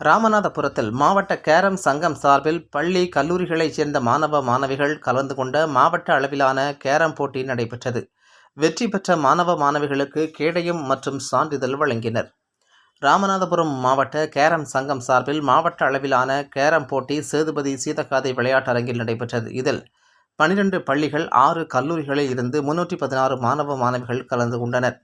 ராமநாதபுரத்தில் மாவட்ட கேரம் சங்கம் சார்பில் பள்ளி கல்லூரிகளைச் சேர்ந்த மாணவ மாணவிகள் கலந்து கொண்ட மாவட்ட அளவிலான கேரம் போட்டி நடைபெற்றது. வெற்றி பெற்ற மாணவ மாணவிகளுக்கு கேடயம் மற்றும் சான்றிதழ் வழங்கினர். ராமநாதபுரம் மாவட்ட கேரம் சங்கம் சார்பில் மாவட்ட அளவிலான கேரம் போட்டி சேதுபதி சீதக்காதை விளையாட்டரங்கில் நடைபெற்றது. இதில் பனிரெண்டு பள்ளிகள் ஆறு கல்லூரிகளில் இருந்து முன்னூற்றி பதினாறு மாணவ மாணவிகள் கலந்து கொண்டனர்.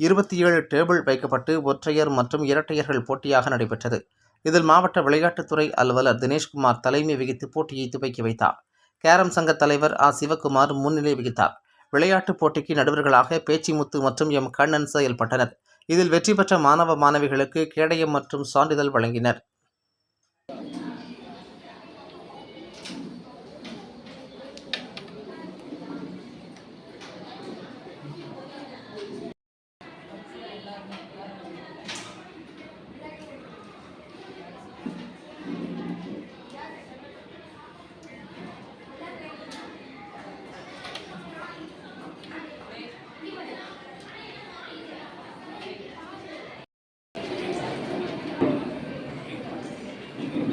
இருபத்தி ஏழு டேபிள் வைக்கப்பட்டு ஒற்றையர் மற்றும் இரட்டையர்கள் போட்டியாக நடைபெற்றது. இதில் மாவட்ட விளையாட்டுத்துறை அலுவலர் தினேஷ்குமார் தலைமை வகித்து போட்டியை துவக்கி வைத்தார். கேரம் சங்க தலைவர் ஆ. சிவகுமார் முன்னிலை வகித்தார். விளையாட்டுப் போட்டிக்கு நடுவர்களாக பேச்சிமுத்து மற்றும் எம். கண்ணன் செயல்பட்டனர். இதில் வெற்றி பெற்ற மாணவ மாணவிகளுக்கு கேடயம் மற்றும் சான்றிதழ் வழங்கினர். you